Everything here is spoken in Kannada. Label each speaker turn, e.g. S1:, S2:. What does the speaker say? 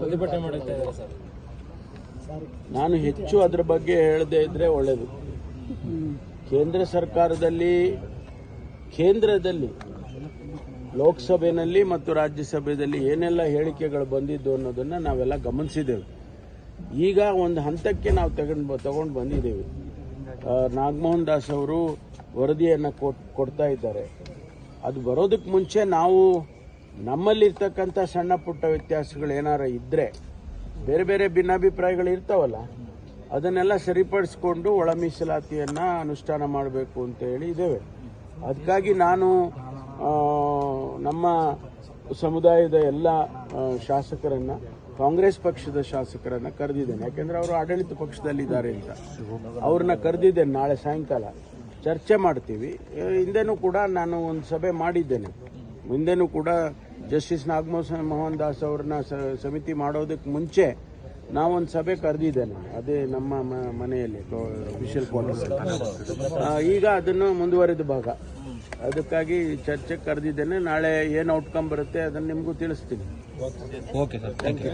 S1: ಪ್ರತಿಭಟನೆ ಮಾಡುತ್ತಾ ಇದ್ದಾರೆ ಸರ್.
S2: ನಾನು ಹೆಚ್ಚು ಅದ್ರ ಬಗ್ಗೆ ಹೇಳದೇ ಇದ್ರೆ ಒಳ್ಳೆಯದು ಕೇಂದ್ರ ಸರ್ಕಾರದಲ್ಲಿ ಕೇಂದ್ರದಲ್ಲಿ ಲೋಕಸಭೆಯಲ್ಲಿ ಮತ್ತು ರಾಜ್ಯಸಭೆಯಲ್ಲಿ ಏನೆಲ್ಲ ಹೇಳಿಕೆಗಳು ಬಂದಿದ್ದು ಅನ್ನೋದನ್ನ ನಾವೆಲ್ಲ ಗಮನಿಸಿದ್ದೇವೆ. ಈಗ ಒಂದು ಹಂತಕ್ಕೆ ನಾವು ತಗೊಂಡು ತಗೊಂಡು ಬಂದಿದ್ದೇವೆ. ನಾಗಮೋಹನ್ ದಾಸ್ ಅವರು ವರದಿಯನ್ನು ಕೊಡ್ತಾ ಇದ್ದಾರೆ. ಅದು ಬರೋದಕ್ಕೆ ಮುಂಚೆ ನಾವು ನಮ್ಮಲ್ಲಿರ್ತಕ್ಕಂಥ ಸಣ್ಣ ಪುಟ್ಟ ವ್ಯತ್ಯಾಸಗಳು ಏನಾರ ಇದ್ದರೆ ಬೇರೆ ಬೇರೆ ಭಿನ್ನಾಭಿಪ್ರಾಯಗಳು ಇರ್ತಾವಲ್ಲ, ಅದನ್ನೆಲ್ಲ ಸರಿಪಡಿಸ್ಕೊಂಡು ಒಳ ಮೀಸಲಾತಿಯನ್ನು ಅನುಷ್ಠಾನ ಮಾಡಬೇಕು ಅಂತ ಹೇಳಿ ಇದ್ದೇವೆ. ಅದಕ್ಕಾಗಿ ನಾನು ನಮ್ಮ ಸಮುದಾಯದ ಎಲ್ಲ ಶಾಸಕರನ್ನು, ಕಾಂಗ್ರೆಸ್ ಪಕ್ಷದ ಶಾಸಕರನ್ನು ಕರೆದಿದ್ದೇನೆ. ಯಾಕೆಂದರೆ ಅವರು ಆಡಳಿತ ಪಕ್ಷದಲ್ಲಿದ್ದಾರೆ ಅಂತ. ಅವ್ರನ್ನ ಕರೆದಿದ್ದೇನೆ ನಾಳೆ ಸಾಯಂಕಾಲ. ಚರ್ಚೆ ಮಾಡ್ತೀವಿ. ಹಿಂದೆನೂ ಕೂಡ ನಾನು ಒಂದು ಸಭೆ ಮಾಡಿದ್ದೇನೆ. ಮುಂದೆನೂ ಕೂಡ ಜಸ್ಟಿಸ್ ನಾಗಮೋಹನ್ ಮೋಹನ್ ದಾಸ್ ಅವ್ರನ್ನ ಸಮಿತಿ ಮಾಡೋದಕ್ಕೆ ಮುಂಚೆ ನಾವೊಂದು ಸಭೆ ಕರೆದಿದ್ದೇನೆ, ಅದೇ ನಮ್ಮ ಮನೆಯಲ್ಲಿ ಅಫಿಷಿಯಲ್ ಕ್ವಾರ್ಟರ್ಸ್ ಈಗ ಅದನ್ನು ಮುಂದುವರೆದ ಭಾಗ. ಅದಕ್ಕಾಗಿ ಚರ್ಚೆಗೆ ಕರೆದಿದ್ದೇನೆ, ನಾಳೆ ಏನು ಔಟ್ಕಮ್ ಬರುತ್ತೆ ಅದನ್ನು ನಿಮಗೂ ತಿಳಿಸ್ತೀನಿ.
S1: Okay sir thank you